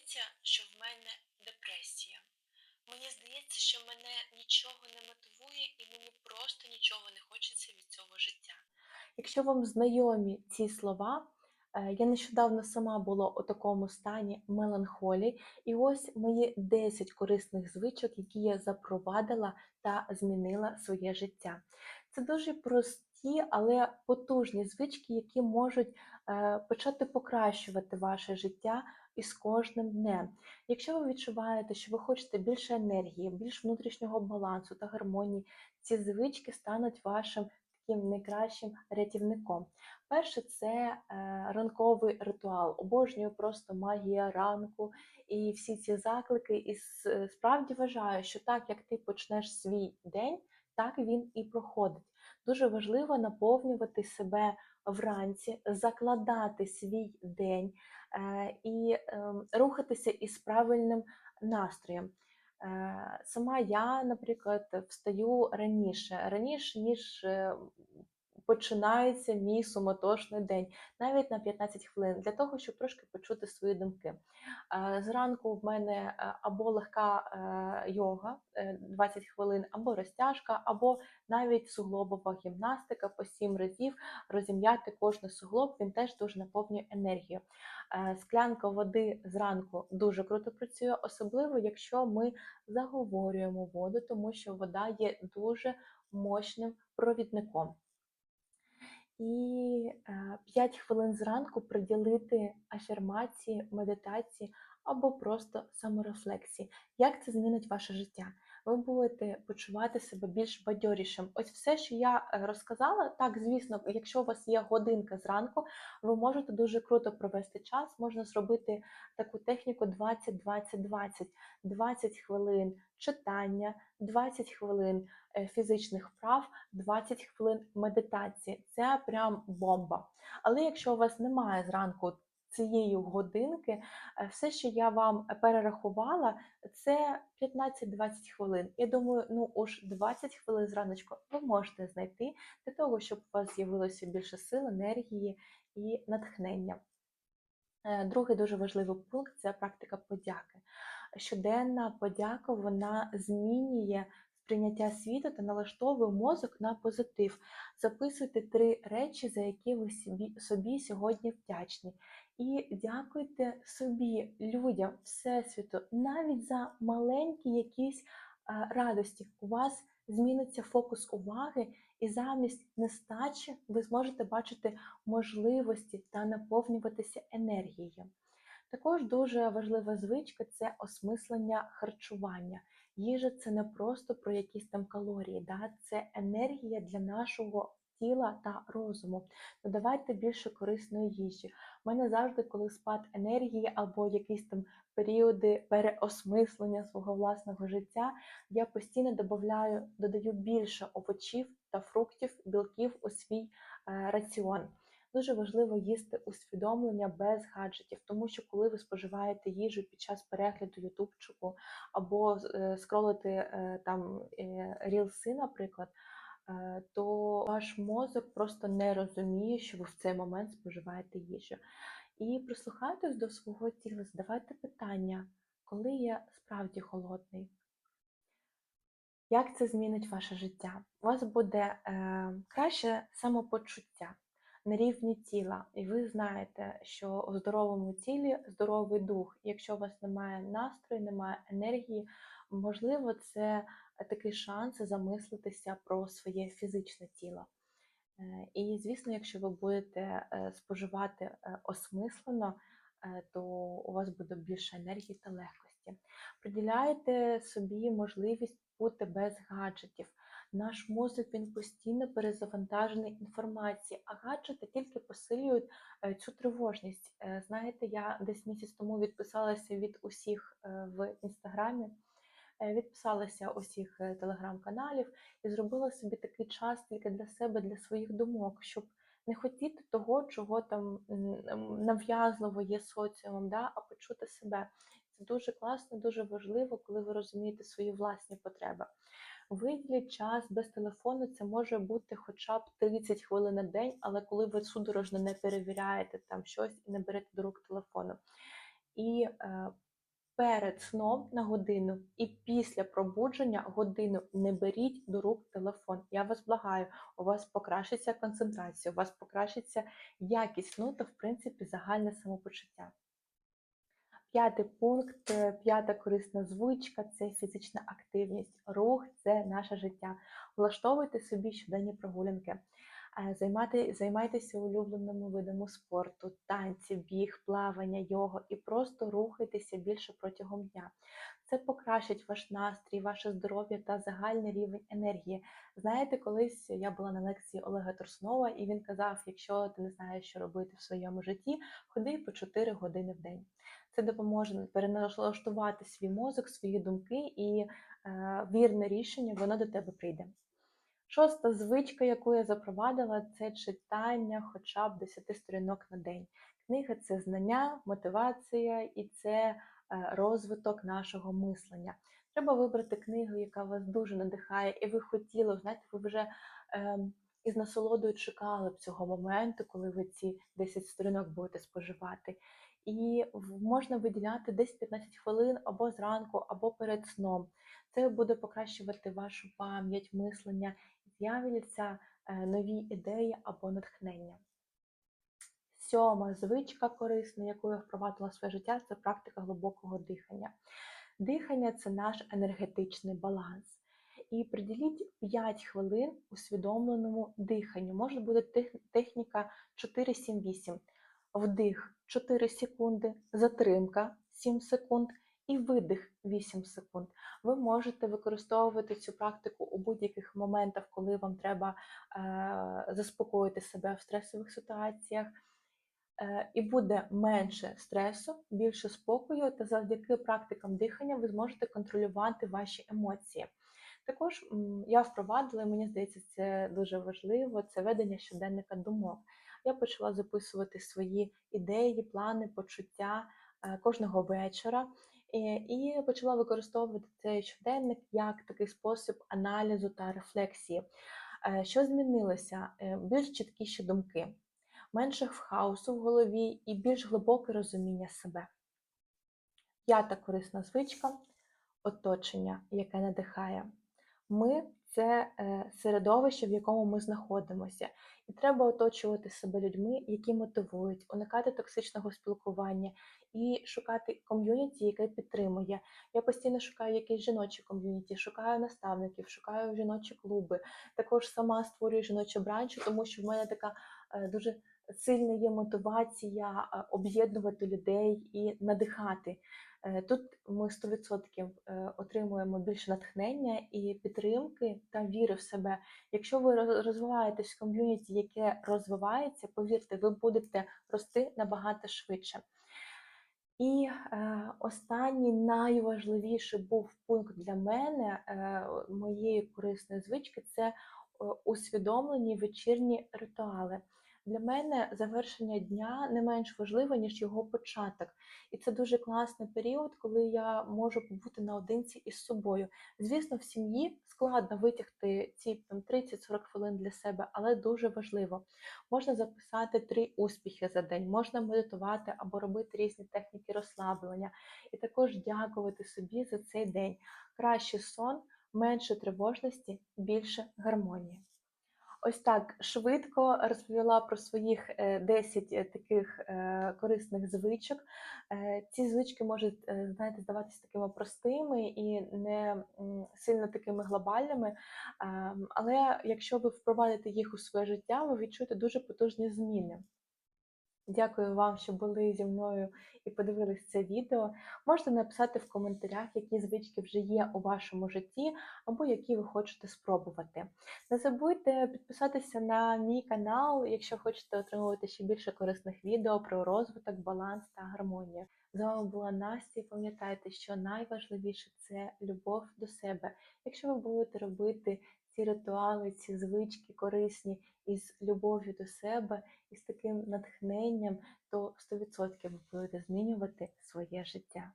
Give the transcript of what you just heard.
здається, що в мене депресія. Мені здається, що мене нічого не мотивує і мені просто нічого не хочеться від цього життя. Якщо вам знайомі ці слова, е, я нещодавно сама була у такому стані меланхолії, і ось мої 10 корисних звичок, які я запровадила та змінила своє життя. Це дуже прості, але потужні звички, які можуть е, почати покращувати ваше життя із кожним днем. Якщо ви відчуваєте, що ви хочете більше енергії, більш внутрішнього балансу та гармонії, ці звички стануть вашим таким найкращим рятівником. Перше це е, ранковий ритуал. Обожнюю просто магія ранку і всі ці заклики. І справді вважаю, що так як ти почнеш свій день, так він і проходить. Дуже важливо наповнювати себе вранці, закладати свій день е, і ем, рухатися із правильним настроєм. Е, Сама я, наприклад, встаю раніше, раніше, ніж е, починається мій суматошний день, навіть на 15 хвилин, для того, щоб трошки почути свої думки. Е, Зранку в мене е, або легка е, йога е, 20 хвилин, або розтяжка, або навіть суглобова гімнастика по 7 разів розім'яти кожний суглоб, він теж дуже наповнює енергію. Е, Склянка води зранку дуже круто працює, особливо якщо ми заговорюємо воду, тому що вода є дуже мощним провідником. І 5 хвилин зранку приділити афірмації, медитації або просто саморефлексії. Як це змінить ваше життя? Ви будете почувати себе більш бадьорішим. Ось все, що я е, розказала, так, звісно, якщо у вас є годинка зранку, ви можете дуже круто провести час. Можна зробити таку техніку 20-20-20. 20 хвилин читання, 20 хвилин е, фізичних вправ, 20 хвилин медитації. Це прям бомба. Але якщо у вас немає зранку цієї годинки, е, все, що я вам перерахувала, це 15-20 хвилин. Я думаю, ну уж 20 хвилин зраночку ви можете знайти для того, щоб у вас з'явилося більше сил, енергії і натхнення. Е, Другий дуже важливий пункт це практика подяки. Щоденна подяка вона змінює сприйняття світу та налаштовує мозок на позитив. Записуйте три речі, за які ви собі сьогодні вдячні. І дякуйте собі, людям, Всесвіту, навіть за маленькі якісь е, радості. У вас зміниться фокус уваги, і замість нестачі ви зможете бачити можливості та наповнюватися енергією. Також дуже важлива звичка це осмислення харчування. Їжа це не просто про якісь там калорії, да? це енергія для нашого тіла та розуму. Додавайте більше корисної їжі. У мене завжди, коли спад енергії або якісь там періоди переосмислення свого власного життя, я постійно додаю, додаю більше овочів та фруктів, білків у свій е, раціон. Дуже важливо їсти усвідомлення без гаджетів, тому що коли ви споживаєте їжу під час перегляду ютубчику або е, скролити е, там е, рілси, наприклад, то ваш мозок просто не розуміє, що ви в цей момент споживаєте їжу. І прислухайтесь до свого тіла, задавайте питання, коли я справді голодний. Як це змінить ваше життя? У вас буде е, краще самопочуття на рівні тіла, і ви знаєте, що у здоровому тілі здоровий дух. Якщо у вас немає настрою, немає енергії, можливо, це такий шанс замислитися про своє фізичне тіло. Е, І, звісно, якщо ви будете е, споживати е, осмислено, то у вас буде більше енергії та легкості. Приділяйте собі можливість бути без гаджетів. Наш мозок він постійно перезавантажений інформацією, а гаджети тільки посилюють цю тривожність. Знаєте, я десь місяць тому відписалася від усіх в інстаграмі, відписалася усіх е, телеграм-каналів і зробила собі такий час тільки для себе, для своїх думок, щоб не хотіти того, чого там нав'язливо є соціумом, да, а почути себе. Це дуже класно, дуже важливо, коли ви розумієте свої власні потреби. Виділіть час без телефону, це може бути хоча б 30 хвилин на день, але коли ви судорожно не перевіряєте там щось і не берете до рук телефону. І е, перед сном на годину і після пробудження годину не беріть до рук телефон. Я вас благаю, у вас покращиться концентрація, у вас покращиться якість сну та, в принципі, загальне самопочуття. П'ятий пункт, е, п'ята корисна звичка це фізична активність. Рух це наше життя. Влаштовуйте собі щоденні прогулянки. Займати, займайтеся улюбленими видами спорту, танці, біг, плавання, йога і просто рухайтеся більше протягом дня. Це покращить ваш настрій, ваше здоров'я та загальний рівень енергії. Знаєте, колись я була на лекції Олега Турсунова, і він казав: якщо ти не знаєш, що робити в своєму житті, ходи по 4 години в день. Це допоможе переналаштувати свій мозок, свої думки, і е, вірне рішення воно до тебе прийде. Шоста звичка, яку я запровадила, це читання хоча б 10 сторінок на день. Книга це знання, мотивація і це е, розвиток нашого мислення. Треба вибрати книгу, яка вас дуже надихає, і ви хотіли, знаєте, ви вже е, із насолодою чекали б цього моменту, коли ви ці 10 сторінок будете споживати. І можна виділяти десь 15 хвилин або зранку, або перед сном. Це буде покращувати вашу пам'ять, мислення, з'являться е, нові ідеї або натхнення. Сьома звичка корисна, яку я впровадила в своє життя, це практика глибокого дихання. Дихання це наш енергетичний баланс. І приділіть 5 хвилин усвідомленому диханню. Може бути техніка 4-7-8. Вдих 4 секунди, затримка 7 секунд і видих 8 секунд. Ви можете використовувати цю практику у будь-яких моментах, коли вам треба е, заспокоїти себе в стресових ситуаціях. Е, І буде менше стресу, більше спокою, та завдяки практикам дихання ви зможете контролювати ваші емоції. Також я впровадила, і мені здається, це дуже важливо. Це ведення щоденника думок. Я почала записувати свої ідеї, плани, почуття е, кожного вечора. І, і почала використовувати цей щоденник як такий спосіб аналізу та рефлексії. Е, Що змінилося? Е, Більш чіткіші думки, менше хаосу в голові і більш глибоке розуміння себе. П'ята корисна звичка оточення, яке надихає. Ми це е, середовище, в якому ми знаходимося, і треба оточувати себе людьми, які мотивують, уникати токсичного спілкування і шукати ком'юніті, яке підтримує. Я постійно шукаю якісь жіночі ком'юніті, шукаю наставників, шукаю жіночі клуби. Також сама створюю жіночі бранчі, тому що в мене така е, дуже сильна є мотивація об'єднувати людей і надихати. Е, Тут ми 100% е, отримуємо більше натхнення і підтримки та віри в себе. Якщо ви розвиваєтесь в ком'юніті, яке розвивається, повірте, ви будете рости набагато швидше. І е, останній найважливіший був пункт для мене е, моєї корисної звички це е, усвідомлені вечірні ритуали. Для мене завершення дня не менш важливе, ніж його початок. І це дуже класний період, коли я можу побути наодинці із собою. Звісно, в сім'ї складно витягти ці там 30-40 хвилин для себе, але дуже важливо. Можна записати три успіхи за день, можна медитувати або робити різні техніки розслаблення, і також дякувати собі за цей день. Кращий сон, менше тривожності, більше гармонії. Ось так швидко розповіла про своїх е, 10 е, таких е, корисних звичок. Е, Ці звички можуть, е, знаєте, здаватися такими простими і не сильно такими глобальними. Ем, Але якщо ви впровадите їх у своє життя, ви відчуєте дуже потужні зміни. Дякую вам, що були зі мною і подивились це відео. Можете написати в коментарях, які звички вже є у вашому житті, або які ви хочете спробувати. Не забудьте підписатися на мій канал, якщо хочете отримувати ще більше корисних відео про розвиток, баланс та гармонію. З вами була Настя. Пам'ятайте, що найважливіше це любов до себе. Якщо ви будете робити ці ритуали, ці звички корисні із любов'ю до себе, і з таким натхненням, то 100% ви будете змінювати своє життя.